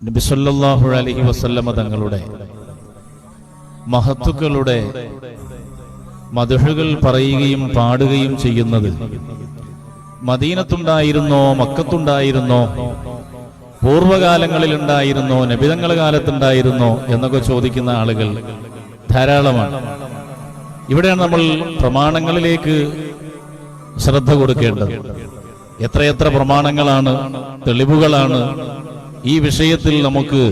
നബിസല്ലാഹു അലഹി വസല്ലമ തങ്ങളുടെ മഹത്തുക്കളുടെ മധുഹകൾ പറയുകയും പാടുകയും ചെയ്യുന്നത് മദീനത്തുണ്ടായിരുന്നോ മക്കത്തുണ്ടായിരുന്നോ പൂർവകാലങ്ങളിലുണ്ടായിരുന്നോ ഉണ്ടായിരുന്നോ കാലത്തുണ്ടായിരുന്നോ എന്നൊക്കെ ചോദിക്കുന്ന ആളുകൾ ധാരാളമാണ്. ഇവിടെയാണ് നമ്മൾ പ്രമാണങ്ങളിലേക്ക് ശ്രദ്ധ കൊടുക്കേണ്ടത്. എത്രയെത്ര പ്രമാണങ്ങളാണ് തെളിവുകളാണ് ഈ വിഷയത്തിൽ നമുക്ക്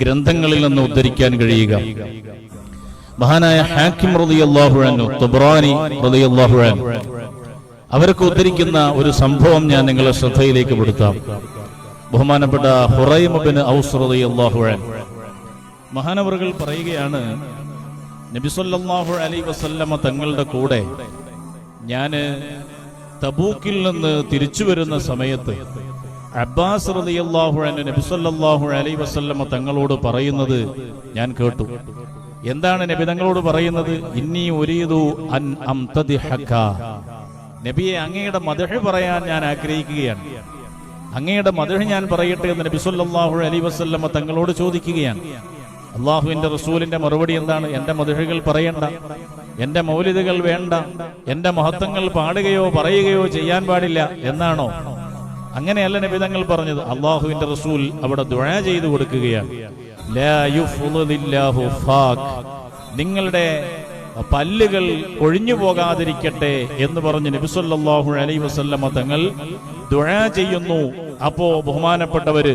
ഗ്രന്ഥങ്ങളിൽ നിന്ന് ഉദ്ധരിക്കാൻ കഴിയുക. മഹാനായ ഹാക്കിം റളിയല്ലാഹു തുബ്രാനി റളിയല്ലാഹു അവരൊക്കെ ഉദ്ധരിക്കുന്ന ഒരു സംഭവം ഞാൻ നിങ്ങളെ ശ്രദ്ധയിലേക്ക് പെടുത്താം. ബഹുമാനപ്പെട്ട ഹുറൈമബിന് ഔസ് റളിയല്ലാഹു മഹാനവറുകൾ പറയുകയാണ് നബിസൊല്ലാഹു അലൈ വസല്ലമ തങ്ങളുടെ കൂടെ ഞാൻ തബൂക്കിൽ നിന്ന് തിരിച്ചു വരുന്ന സമയത്ത് അബ്ബാസ് റളിയല്ലാഹു അൻഹു നബി സല്ലല്ലാഹു അലൈഹി വസല്ലമ തങ്ങളോട് പറയുന്നത് ഞാൻ കേട്ടു. എന്താണ് നബി തങ്ങളോട് പറയുന്നത്? ഇന്നി ഉരീദു അൻ നബിയെ അങ്ങയുടെ മധുഹ പറയാൻ ഞാൻ ആഗ്രഹിക്കുകയാണ്. അങ്ങയുടെ മധുഹ ഞാൻ പറയട്ടെ എന്ന് നബി സല്ലല്ലാഹു അലൈഹി വസല്ലമ തങ്ങളോട് ചോദിക്കുകയാണ്. അള്ളാഹുവിന്റെ റസൂലിന്റെ മറുപടി എന്താണ്? എന്റെ മധുഹകൾ പറയണ്ട. എന്റെ മൗലിദുകൾ വേണ്ട. എന്റെ മഹത്വങ്ങൾ പാടുകയോ പറയുകയോ ചെയ്യാൻ പാടില്ല എന്നാണോ? അങ്ങനെയല്ല നബിതങ്ങൾ പറഞ്ഞത് അള്ളാഹുവിന്റെ റസൂൽ അവിടെ ദുഴ ചെയ്തു കൊടുക്കുകയാണ് ലാ യുഫ്ളില്ലാഹു ഫാക്ക്. നിങ്ങളുടെ പല്ലുകൾ ഒഴിഞ്ഞു പോകാതിരിക്കട്ടെ എന്ന് പറഞ്ഞ് നബിസല്ലാഹു അലൈ വസല്ലമ തങ്ങൾ ദുഴ ചെയ്യുന്നു അപ്പോ ബഹുമാനപ്പെട്ടവര്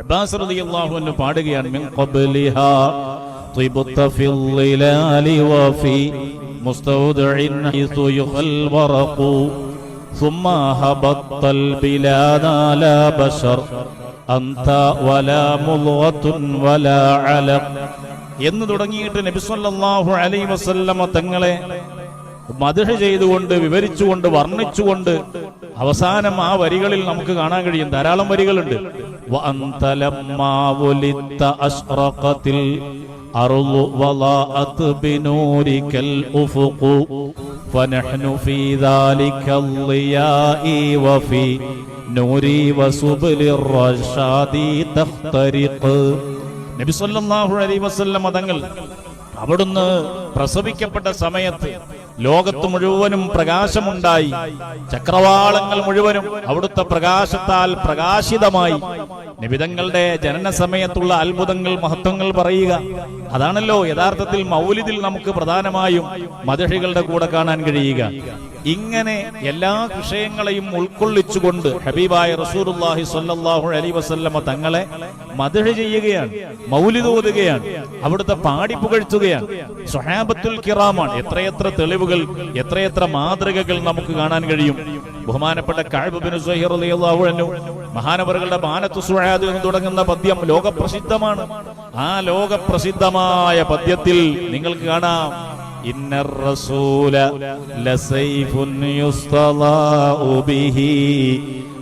അബ്ബാസ് റളിയല്ലാഹു അൻഹു പാടുകയാണ് മിൻ ഖബ്ലിഹാ طبت في الظلال وفي مستودع حيث يخل الورق ثم هبطت البلاد لا بشر أنت ولا مضغة ولا علق എന്ന് തുടങ്ങിയിട്ട് നബി സല്ലല്ലാഹു അലൈഹി വസല്ലമ തങ്ങളെ മധുഹ ചെയ്തുകൊണ്ട് വിവരിച്ചുകൊണ്ട് വർണ്ണിച്ചുകൊണ്ട് അവസാനം ആ വരികളിൽ നമുക്ക് കാണാൻ കഴിയും ധാരാളം വരികളുണ്ട് وأنت لما ولدت أشرقت الأرض وضاءت بنورك الأفق فنحن في ذلك الضياء وفي نوري وسبل الرشاد تخترق നബി സല്ലല്ലാഹു അലൈഹി വസല്ലം തങ്ങൾ അവിടുന്ന് പ്രസവിക്കപ്പെട്ട സമയത്ത് ലോകത്ത് മുഴുവനും പ്രകാശമുണ്ടായി ചക്രവാളങ്ങൾ മുഴുവനും അവിടുത്തെ പ്രകാശത്താൽ പ്രകാശിതമായി നിബിതങ്ങളുടെ ജനന സമയത്തുള്ള അത്ഭുതങ്ങൾ മഹത്വങ്ങൾ പറയുക അതാണല്ലോ യഥാർത്ഥത്തിൽ മൗലിദിൽ നമുക്ക് പ്രധാനമായും മദഹികളുടെ കൂടെ കാണാൻ കഴിയുക. ഇങ്ങനെ എല്ലാ വിഷയങ്ങളെയും ഉൾക്കൊള്ളിച്ചുകൊണ്ട് ഹബീബായ റസൂർഹി സ്വല്ലല്ലാഹു അലി വസല്ലമ തങ്ങളെ മദഹ് ചെയ്യുകയാണ് മൗലിദ് അവിടുത്തെ പാടി പുകഴ്ത്തുകയാണ്. സ്വഹാബത്തുൽ കിറാമാണ്. എത്രയെത്ര തെളിവുകൾ എത്രയെത്ര മാതൃകകൾ നമുക്ക് കാണാൻ കഴിയും. ബഹുമാനപ്പെട്ട കഅബ് ബിൻ സുഹൈർ മഹാനവറുകളുടെ മാനത്തു സുഹാദ് എന്ന് തുടങ്ങുന്ന പദ്യം ലോകപ്രസിദ്ധമാണ്. ആ ലോകപ്രസിദ്ധമായ പദ്യത്തിൽ നിങ്ങൾക്ക് കാണാം إن الرسول لسيف يستضاء به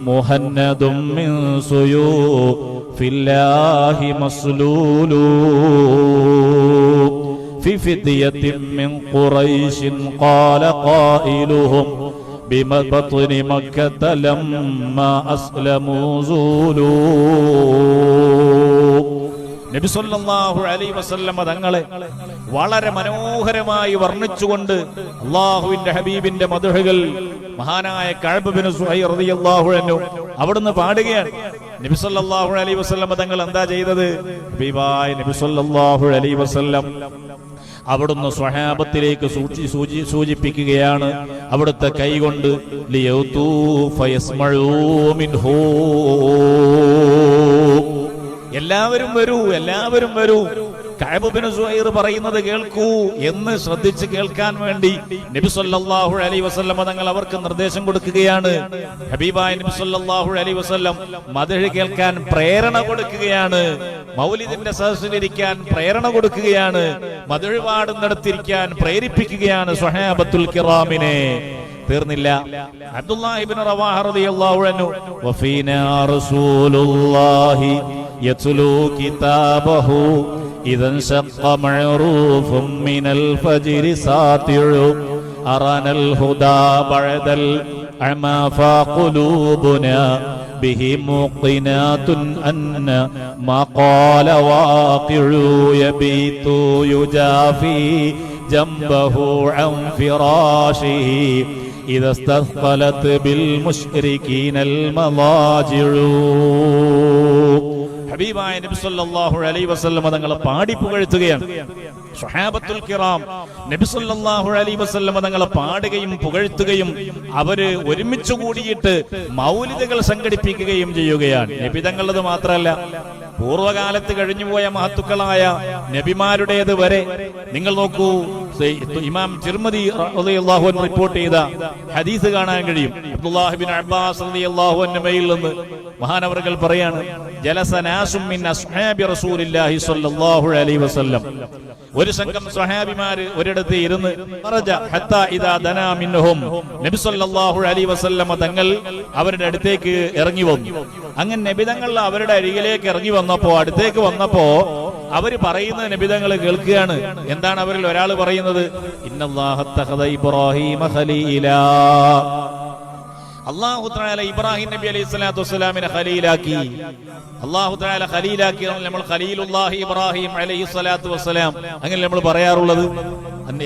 مهند من سيوف الله مسلول في فدية من قريش قال قائلهم ببطن مكة لما أسلموا زولوا നബി സല്ലല്ലാഹു അലൈഹി വസല്ലമ തങ്ങളെ വളരെ മനോഹരമായി വർണിച്ചുകൊണ്ട് അള്ളാഹുവിന്റെ ഹബീബിന്റെ മധുഹകൾ മഹാനായ കഴബിന് അൻഹു അവിടുന്ന് പാടുകയാണ്. നബി സല്ലല്ലാഹു അലൈഹി വസല്ലമ തങ്ങൾ എന്താ ചെയ്തത്? ഹബീബായ നബി സല്ലല്ലാഹു അലൈഹി വസല്ലം അവിടുന്ന് സ്വഹാബത്തിലേക്ക് സൂചി സൂചി സൂചിപ്പിക്കുകയാണ്. അവിടുത്തെ കൈകൊണ്ട് ലിയൗതൂ ഫയസ്മഴൂ മിൻഹൂ. എല്ലാവരും വരൂ എല്ലാവരും വരൂ. കഅബുബിന് സുഹൈർ പറയുന്നത് കേൾക്കൂ എന്ന് ശ്രദ്ധിച്ച് കേൾക്കാൻ വേണ്ടി നബി സല്ലല്ലാഹു അലൈഹി വസല്ലം തങ്ങൾ അവർക്ക് നിർദ്ദേശം കൊടുക്കുകയാണ്. ഹബീബായ നബി സല്ലല്ലാഹു അലൈഹി വസല്ലം കേൾക്കാൻ പ്രേരണ കൊടുക്കുകയാണ്. മൗലിദിന്റെ സദസ്സിലിരിക്കാൻ പ്രേരണ കൊടുക്കുകയാണ്. മദഹ് പാടുന്നിടത്തിരിക്കാൻ പ്രേരിപ്പിക്കുകയാണ് സ്വഹാബത്തുൽ കിറാമിനെ. തീർന്നില്ല. അബ്ദുല്ലാഹിബിൻ റവാഹ റളിയല്ലാഹു അൻഹു. റസൂലുള്ളാഹി يتلو كتابه إذا انشق معروف من الفجر ساطع أرانا الهدى بعد العمى فقلوبنا به موقنات أن ما قال واقع يبيت يجافي جنبه عن فراشه إذا استثقلت بالمشركين المضاجع ഹബീബായ നബി സല്ലല്ലാഹു അലൈഹി വസല്ലമ തങ്ങളെ പാടി പുകഴ്ത്തുകയാണ്. സ്വഹാബത്തുൽ കിറാം നബി സല്ലല്ലാഹു അലൈഹി വസല്ലമ തങ്ങളെ പാടുകയും പുകഴ്ത്തുകയും അവർ ഒരുമിച്ച് കൂടിയിട്ട് മൗലിദകൾ സംഘടിപ്പിക്കുകയും ചെയ്യുകയാണ്. നബി തങ്ങളത് മാത്രമല്ല പൂർവകാലത്ത് കഴിഞ്ഞുപോയ മഹത്തുക്കളായ നബിമാരുടേത് വരെ നിങ്ങൾ നോക്കൂ ഇമാം തിർമതി റളിയല്ലാഹു റിപ്പോർട്ട് ചെയ്ത ഹദീസ് കാണാൻ കഴിയും. അബ്ദുല്ലാഹിബിൻ അബ്ബാസ് റളിയല്ലാഹു നിന്ന് മഹാനവർകൾ പറയാണ് മിൻ അസ്ഹാബി സ്വല്ലല്ലാഹു അലൈഹി വസല്ലം. ഒരു സംഘം സ്വഹാബിമാര് ഒരിടത്ത് ഇരുന്ന് ഹത്താ ഇദാ ദനാ മിൻഹും. നബി അലൈഹി വസല്ലം തങ്ങൾ അവരുടെ അടുത്തേക്ക് ഇറങ്ങി വന്നു. അങ്ങനെ നബിതങ്ങൾ അവരുടെ അരികിലേക്ക് ഇറങ്ങി വന്നപ്പോ അടുത്തേക്ക് വന്നപ്പോ അവർ പറയുന്ന നബിതങ്ങൾ കേൾക്കുകയാണ്. എന്താണ് അവരിൽ ഒരാൾ പറയുന്നത്? ഇന്നല്ലാഹ തഖദ ഇബ്രാഹീമ ഖലീലാ. അള്ളാഹു താല ഇബ്രാഹിം നബി അലൈഹി സ്വലാത്തു വസ്സലാമിനെ ഖലീലാക്കി. അള്ളാഹു താല ഖലീലാക്കി നമ്മൾ ഖലീലുല്ലാഹി ഇബ്രാഹിം അലൈഹി സ്വലാത്തു വസ്സലാം അങ്ങനെ നമ്മൾ പറയാറുള്ളത്.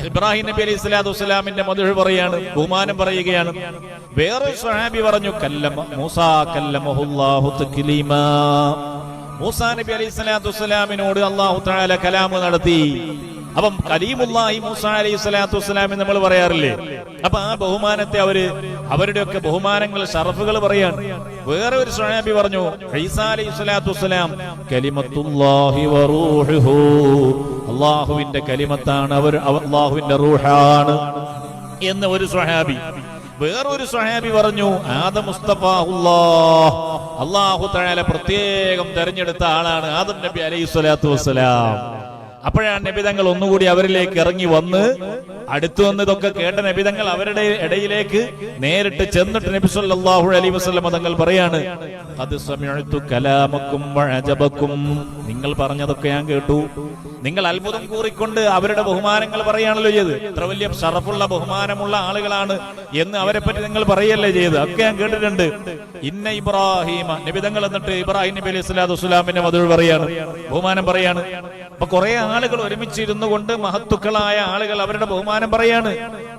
ഇബ്രാഹിം നബി അലൈഹി സ്വലാത്തു വസ്സലാമിന്റെ മധുഹ പറയാണ് ബഹുമാനം പറയുകയാണ്. വേറെ സ്വഹാബി പറഞ്ഞു കല്ലമ മൂസാ കല്ലമഹുല്ലാഹു തക്ലീമാ. മൂസാ നബി അലൈഹി സ്വലാത്തു വസ്സലാമിനോട് അള്ളാഹു താല കലാമ് നടത്തി. അപ്പം കലീമുല്ലാഹി മൂസ അലൈഹി സ്വലാത്തു വസ്സലാമി നമ്മൾ പറയാറില്ലേ? അപ്പൊ ആ ബഹുമാനത്തെ അവർ അവരുടെയൊക്കെ ബഹുമാനങ്ങൾ ഷറഫുകൾ പറയാണ്. വേറെ ഒരു സ്വഹാബി പറഞ്ഞു ഈസാ കലിമത്തുല്ലാഹി അള്ളാഹുവിന്റെ കലിമത്താണ് അവർ അള്ളാഹുവിന്റെ റൂഹാണ് എന്ന് ഒരു സ്വഹാബി വേറൊരു സ്വഹാബി പറഞ്ഞു ആദം മുസ്തഫാഹുല്ലാഹ്. അള്ളാഹു തആല പ്രത്യേകം തെരഞ്ഞെടുത്ത ആളാണ് ആദം നബി അലൈഹി സ്വലാത്തു വസ്സലാം. അപ്പോഴാണ് നബിതങ്ങൾ ഒന്നുകൂടി അവരിലേക്ക് ഇറങ്ങി വന്ന് അടുത്തു വന്ന് ഇതൊക്കെ കേട്ട നബിതങ്ങൾ അവരുടെ ഇടയിലേക്ക് നേരിട്ട് ചെന്നിട്ട് നബി സല്ലല്ലാഹു അലൈഹി വസല്ലം തങ്ങൾ പറയാണ് അത് സമയത്തു കലാമക്കും വഅജബക്കും. നിങ്ങൾ പറഞ്ഞതൊക്കെ ഞാൻ കേട്ടു. നിങ്ങൾ അത്ഭുതം കൂറിക്കൊണ്ട് അവരുടെ ബഹുമാനങ്ങൾ പറയാണല്ലോ ചെയ്ത്. ഇത്ര വലിയ ഷറഫുള്ള ബഹുമാനമുള്ള ആളുകളാണ് എന്ന് അവരെ പറ്റി നിങ്ങൾ പറയല്ലേ ചെയ്ത്. ഒക്കെ ഞാൻ കേട്ടിട്ടുണ്ട്. ഇന്ന ഇബ്രാഹിമ നബിതങ്ങൾ എന്നിട്ട് ഇബ്രാഹിം നബി അലൈഹി സ്വലാത്തു വസ്സലാമിന്റെ മധുര പറയാണ് ബഹുമാനം പറയാണ്. അപ്പൊ കുറെ ആളുകൾ ഒരുമിച്ചിരുന്നു കൊണ്ട് മഹത്തുക്കളായ ആളുകൾ അവരുടെ ബഹുമാനം പറയാണ്.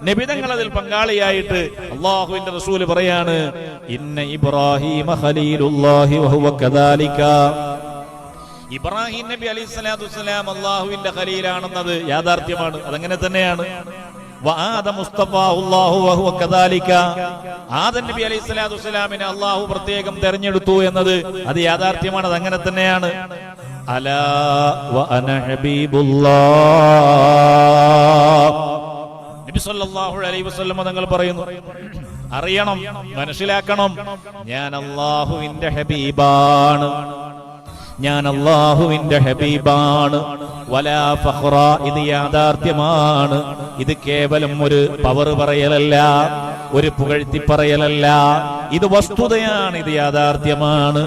നബിതങ്ങൾ അതിൽ പങ്കാളിയായിട്ട് അള്ളാഹുവിന്റെ റസൂൽ പറയാണ് ഇന്ന ഇബ്രാഹിം ഇബ്രാഹിം നബി അലൈഹി സ്വലാത്തു വസ്സലാം അള്ളാഹുവിന്റെ ഖലീലാണെന്നത് യാഥാർത്ഥ്യമാണ് അതങ്ങനെ തന്നെയാണ്. നബി അലൈഹി അള്ളാഹു പ്രത്യേകം തെരഞ്ഞെടുത്തു എന്നത് അത് യാഥാർത്ഥ്യമാണ് അത് അങ്ങനെ തന്നെയാണ്. അലാ വഅന ഹബീബുല്ലാഹ്. നബി സല്ലല്ലാഹു അലൈഹി വസല്ലം തങ്ങൾ പറയുന്നു അറിയണം മനസ്സിലാക്കണം. ഞാൻ അള്ളാഹുവിന്റെ ഹബീബാണ്. ഞാൻ അള്ളാഹുവിന്റെ ഹബീബാണ്. വലാ ഫഹ്റ ഇത് യാഥാർത്ഥ്യമാണ്. ഇത് കേവലം ഒരു പവർ പറയലല്ല ഒരു പുകഴ്ത്തി പറയലല്ല ഇത് വസ്തുതയാണ് ഇത് യാഥാർത്ഥ്യമാണ്.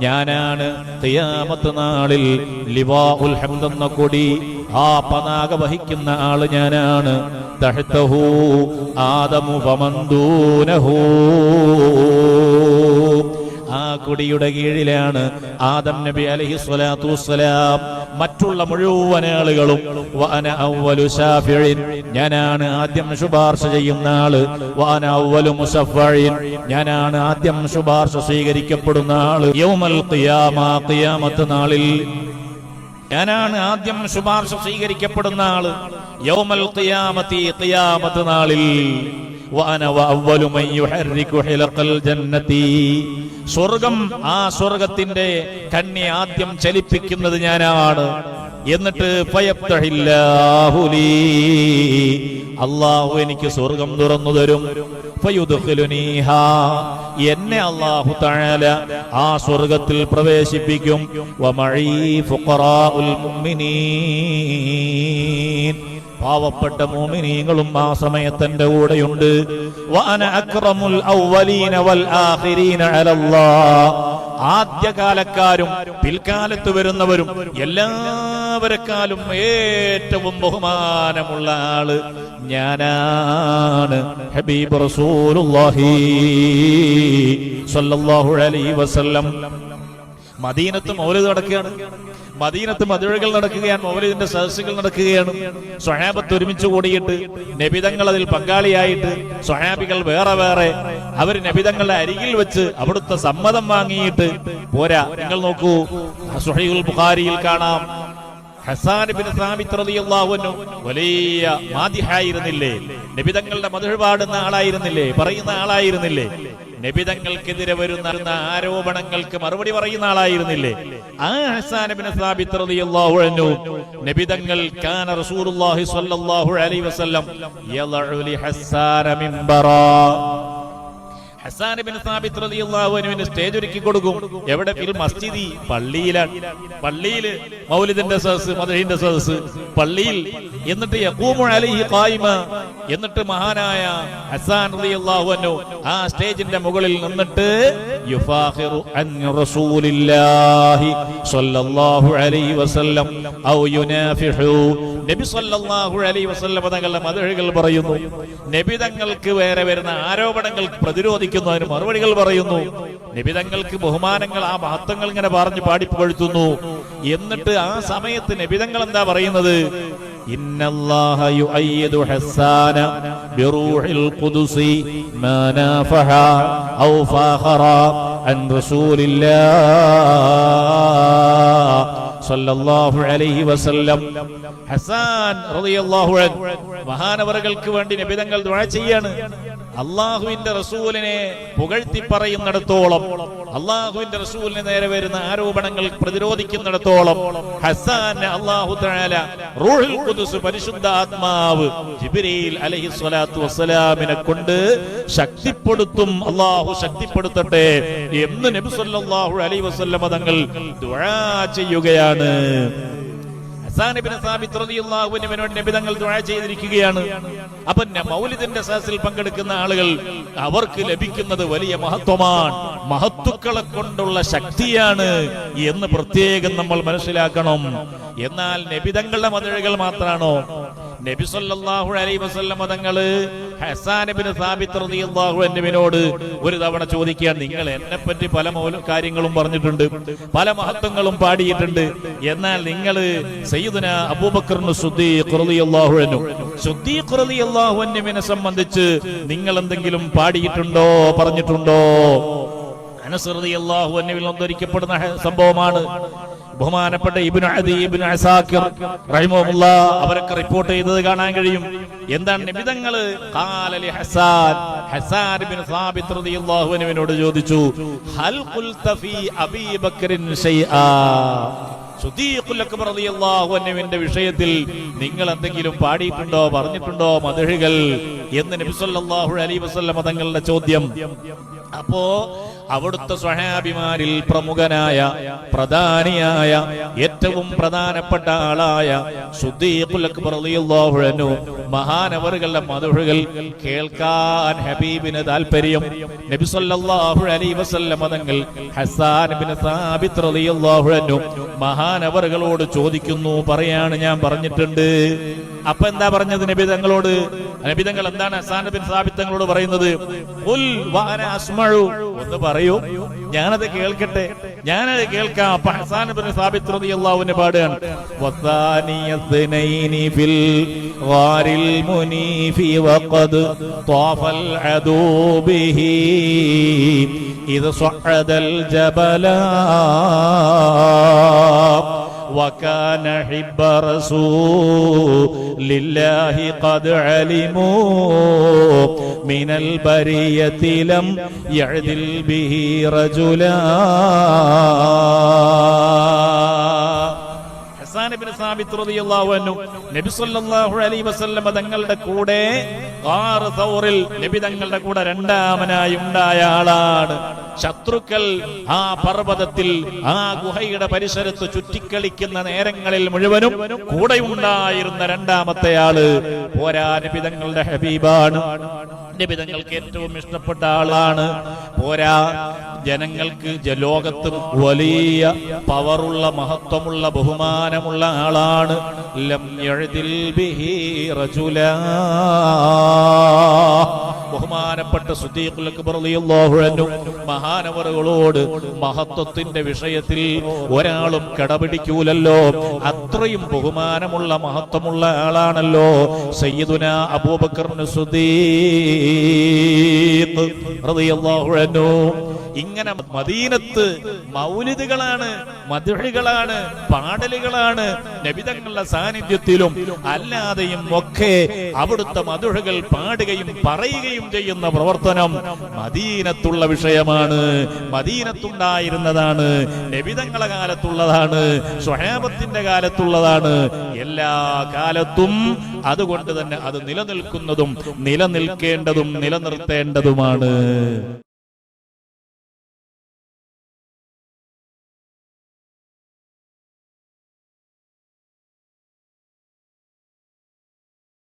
ഞാനാണ് നാളിൽ ഹംദ് എന്ന കൊടി. ആ പതാക വഹിക്കുന്ന ആൾ ഞാനാണ്. തഹ്തഹു ആദമു ഫമന്ദൂനഹു. ആ കൊടിയുടെ കീഴിലാണ് ആദം നബി അലഹി സ്വലാത്തു വസ്സലാം. മറ്റുള്ള മുഴുവൻ ആളുകളും ഞാനാണ് ആദ്യം ശുപാർശ ചെയ്യുന്ന ആൾ. വാന മുസഫ്ഫഇൻ ഞാനാണ് ആദ്യം ശുപാർശ സ്വീകരിക്കപ്പെടുന്ന ആൾ. യൗമൽ ഖിയാമ ഖിയാമത്ത് നാളിൽ ഞാനാണ് ആദ്യം ശുപാർശ സ്വീകരിക്കപ്പെടുന്ന ആൾ. യൗമൽ ഖിയാമത്തി ഖിയാമത്ത് നാളിൽ സ്വർഗം ആ സ്വർഗത്തിന്റെ കണ്ണി ആദ്യം ചലിപ്പിക്കുന്നത് ഞാനാണ്. എന്നിട്ട്. അള്ളാഹു എനിക്ക് സ്വർഗം തുറന്നു തരും. എന്നെ അള്ളാഹു തആല ആ സ്വർഗത്തിൽ പ്രവേശിപ്പിക്കും. പാവപ്പെട്ട മോമിനീങ്ങളും ആ സമയത്ത് എന്റെ കൂടെയുണ്ട് ആദ്യകാലക്കാരും പിൽക്കാലത്ത് വരുന്നവരും എല്ലാവരെക്കാലും ഏറ്റവും ബഹുമാനമുള്ള ആൾ ഞാനാണ്. ഹബീബ് റസൂലുള്ളാഹി അലൈഹി വസല്ലം. മദീനത്ത് മൗലിദ് നടക്കുകയാണ്. മദീനത്ത് മതിഴുകൾ നടക്കുകയാണ് മൗലിദിന്റെ സദസ്സുകൾ നടക്കുകയാണ്. സ്വഹാബത്ത് ഒരുമിച്ച് കൂടിയിട്ട് നബിതങ്ങൾ അതിൽ പങ്കാളിയായിട്ട് സ്വഹാബികൾ വേറെ വേറെ. അവർ നബിതങ്ങളുടെ അരികിൽ വെച്ച് അവിടുത്തെ സമ്മതം വാങ്ങിയിട്ട് പോരാ. നിങ്ങൾ നോക്കൂ സുഹൈബുൽ ബുഖാരിയിൽ കാണാം. വലിയ മാദിഹായിരുന്നില്ലേ നബിതങ്ങളുടെ മധുർ പാടുന്ന ആളായിരുന്നില്ലേ? പറയുന്ന ആളായിരുന്നില്ലേ? നബിതങ്ങൾക്കെതിരെ വരുന്ന ആരോപണങ്ങൾക്ക് മറുപടി പറയുന്ന ആളായിരുന്നില്ലേ? ആ ഹസാനബിന് ബിൻ നിബിതങ്ങൾ കാന റസൂലുള്ളാഹി സ്വല്ലല്ലാഹു അലൈഹി വസല്ലം യളഉ ലി ഹസ്സാന മിൻബറാ ഹസാൻ ബിൻ സാബിത് റളിയല്ലാഹു അൻഹുവിന് സ്റ്റേജ് ഒരുക്കി കൊടുക്കും. എവിടെ? ഫിൽ മസ്ജിദി. പള്ളിയിലാണ്. പള്ളിയിൽ മൗലിദിന്റെ സദസ് മദഹിന്റെ സദസ് പള്ളിയിൽ എന്നിട്ട് യഖൂമു അലൈഹി ഖായിമ. എന്നിട്ട് മഹാനായ ഹസാൻ റളിയല്ലാഹു അൻഹു ആ സ്റ്റേജിന്റെ മുകളിൽ നിന്നിട്ട് യുഫാഖിറു അൻ റസൂലില്ലാഹി സ്വല്ലല്ലാഹു അലൈഹി വസല്ലം ഔ യുനാഫിഹു നബി സല്ലല്ലാഹു അലൈഹി വസല്ലം തങ്ങളുടെ മതഴികൾ പറയുന്നു. നബി തങ്ങൾക്ക് വേറെ വരുന്ന ആരോപണങ്ങൾ പ്രതിരോധിക്കുന്നതിന് മറുപടികൾ പറയുന്നു. നബി തങ്ങൾക്ക് ബഹുമാനങ്ങൾ ആ മഹത്വങ്ങൾ ഇങ്ങനെ പറഞ്ഞു പാടിപ്പുകഴുത്തുന്നു. എന്നിട്ട് ആ സമയത്ത് നബിതങ്ങൾ എന്താ പറയുന്നത്? إن സല്ലല്ലാഹു അലൈഹി വസല്ലം. ഹസാൻ റളിയല്ലാഹു അൻഹു. മഹാനവറുകൾക്ക് വേണ്ടി നബി തങ്ങൾ ദുആ ചെയ്യാണ്. അള്ളാഹുവിന്റെ റസൂലിനെ പുകഴ്ത്തി പറയുന്നിടത്തോളം അള്ളാഹുവിന്റെ റസൂലിന് നേരെ വരുന്ന ആരോപണങ്ങൾ പ്രതിരോധിക്കുന്നിടത്തോളം ഹസാൻ അള്ളാഹു റൂഹുൽ പരിശുദ്ധ ആത്മാവ് ജിബ്രീൽ സ്വലാത്തു വസ്സലാമിനെ കൊണ്ട് ശക്തിപ്പെടുത്തും അള്ളാഹു ശക്തിപ്പെടുത്തട്ടെ എന്ന് നബി സല്ലല്ലാഹു അലൈഹി വസല്ലമ തങ്ങൾ ദുആ ചെയ്യുകയാണ്. ഹസാൻ ഇബ്നു സാബിത്ത് റളിയല്ലാഹു അൻഹുവിന് വേണ്ടി നബി തങ്ങൾ ദുആ ചെയ്തിരിക്കുകയാണ്. അപ്പൊ മൗലിദിന്റെ സദസ്സിൽ പങ്കെടുക്കുന്ന ആളുകൾ അവർക്ക് ലഭിക്കുന്നത് വലിയ മഹത്വമാണ്. മഹത്തുക്കളെ കൊണ്ടുള്ള ശക്തിയാണ് എന്ന് പ്രത്യേകം നമ്മൾ മനസ്സിലാക്കണം. എന്നാൽ നബിതങ്ങളുടെ മതഴികൾ മാത്രമാണോ? നബി സല്ലല്ലാഹു അലൈഹി വസല്ലം തങ്ങൾ അൻഹുവിനോട് ഒരു തവണ ചോദിക്കുകയാണ് നിങ്ങൾ എന്നെ പറ്റി പല കാര്യങ്ങളും പറഞ്ഞിട്ടുണ്ട് പല മഹത്വങ്ങളും പാടിയിട്ടുണ്ട്. എന്നാൽ നിങ്ങൾ സയ്യിദുന അബൂബക്കറിന് സംബന്ധിച്ച് നിങ്ങൾ എന്തെങ്കിലും പാടിയിട്ടുണ്ടോ പറഞ്ഞിട്ടുണ്ടോ? അനുസൃതി അള്ളാഹു അൻഹുവിൽ ഉദ്ധരിക്കപ്പെടുന്ന ഹ- സംഭവമാണ്. ബഹുമാനപ്പെട്ട ഇബ്നു അദി ഇബ്നു അസാക്കിർ റഹിമഹുല്ലാ അവരൊക്കെ റിപ്പോർട്ട് ചെയ്തത് കാണാൻ കഴിയും. എന്താണ് നിബിതങ്ങൾ ഹസാൻ. ഹസാൻ സാബിത് റളിയല്ലാഹു അൻഹുവിനോട് ചോദിച്ചു ഹൽ വിഷയത്തിൽ നിങ്ങൾ എന്തെങ്കിലും പാടിയിട്ടുണ്ടോ പറഞ്ഞിട്ടുണ്ടോ മദഹുകൾ എന്ന് നബി സല്ലല്ലാഹു അലൈഹി വസല്ലം തങ്ങളുടെ ചോദ്യം. അപ്പോ അവിടുത്തെ സ്വഹാബിമാരിൽ പ്രമുഖനായ പ്രധാനിയായ ഏറ്റവും പ്രധാനപ്പെട്ട ആളായ അൻഹു മഹാനവറുകളുടെ മധുഹുകൾ കേൾക്കാൻ ഹബീബിന് താല്പര്യം നബി അലൈ വസല്ല മതങ്ങൾ തങ്ങൾ ഹസാൻ സാബിത് റളിയല്ലാഹു അൻഹു മഹാനവറുകളോട് ചോദിക്കുന്നു പറയാണ് ഞാൻ പറഞ്ഞിട്ടുണ്ട്. അപ്പൊ എന്താ പറഞ്ഞത് നബി തങ്ങളോട്? നബി തങ്ങൾ എന്താണ് അസാന ബിൻ തങ്ങളോട് പറയുന്നത്? ഒന്ന് പറയൂ. ഞാനത് കേൾക്കട്ടെ. ഞാനത് കേൾക്കാം. അപ്പൊ പാടുകയാണ്. വസാനിയസ്നൈനി ഫിൽ മുനീഫി വഖദ് അദൂ ബിഹി ജബലാ. وكان حب رسول الله قد علموا من البرية لم يعدل به رجلا ഹസാൻ ഇബ്നു സാബിത്ത് റളിയല്ലാഹു അൻഹു നബി സല്ലല്ലാഹു അലൈഹി വസല്ലം തങ്ങളുടെ കൂടെ ഗാറ് സൗറിൽ നബി തങ്ങളുടെ കൂടെ രണ്ടാമനായി ഉണ്ടായ ആളാണ്. ശത്രുക്കൾ ആ പർവതത്തിൽ ആ ഗുഹയുടെ പരിസരത്ത് ചുറ്റിക്കളിക്കുന്ന നേരങ്ങളിൽ മുഴുവനും കൂടെയുണ്ടായിരുന്ന രണ്ടാമത്തെ ആൾ പോരാ ലഭിതങ്ങളുടെ ഹബീബാണ്. നബി തങ്ങൾക്ക് ഏറ്റവും ഇഷ്ടപ്പെട്ട ആളാണ് പോരാ ജനങ്ങൾക്ക് ലോകത്ത് വലിയ പവറുള്ള മഹത്വമുള്ള ബഹുമാനമുള്ള ആളാണ് ലം എഴുതിൽ ബിഹി റജുലാ. ബഹുമാനപ്പെട്ട സുദ്ദീഖുൽ അക്ബർ റളിയല്ലാഹു അൻഹു മഹാനവറുകളോട് മഹത്വത്തിന്റെ വിഷയത്തിൽ ഒരാളും കടപിടിക്കൂലല്ലോ. അത്രയും ബഹുമാനമുള്ള മഹത്വമുള്ള ആളാണല്ലോ സയ്യിദുന അബൂബക്കർ സുദ്ദീഖ് റളിയല്ലാഹു അൻഹു. ഇങ്ങനെ മദീനത്ത് മൗലിദുകളാണ് മധുഹികളാണ് പാടലുകളാണ് നബിതങ്ങളുടെ സാന്നിധ്യത്തിലും അല്ലാതെയും ഒക്കെ അവിടുത്തെ മധുഹകൾ പാടുകയും പറയുകയും ചെയ്യുന്ന പ്രവർത്തനം മദീനത്തുള്ള വിഷയമാണ്. മദീനത്തുണ്ടായിരുന്നതാണ് നബിതങ്ങളെ കാലത്തുള്ളതാണ് സ്വഹാബത്തിന്റെ കാലത്തുള്ളതാണ്. എല്ലാ കാലത്തും അതുകൊണ്ട് തന്നെ അത് നിലനിൽക്കുന്നതും നിലനിൽക്കേണ്ടതും നിലനിർത്തേണ്ടതുമാണ്.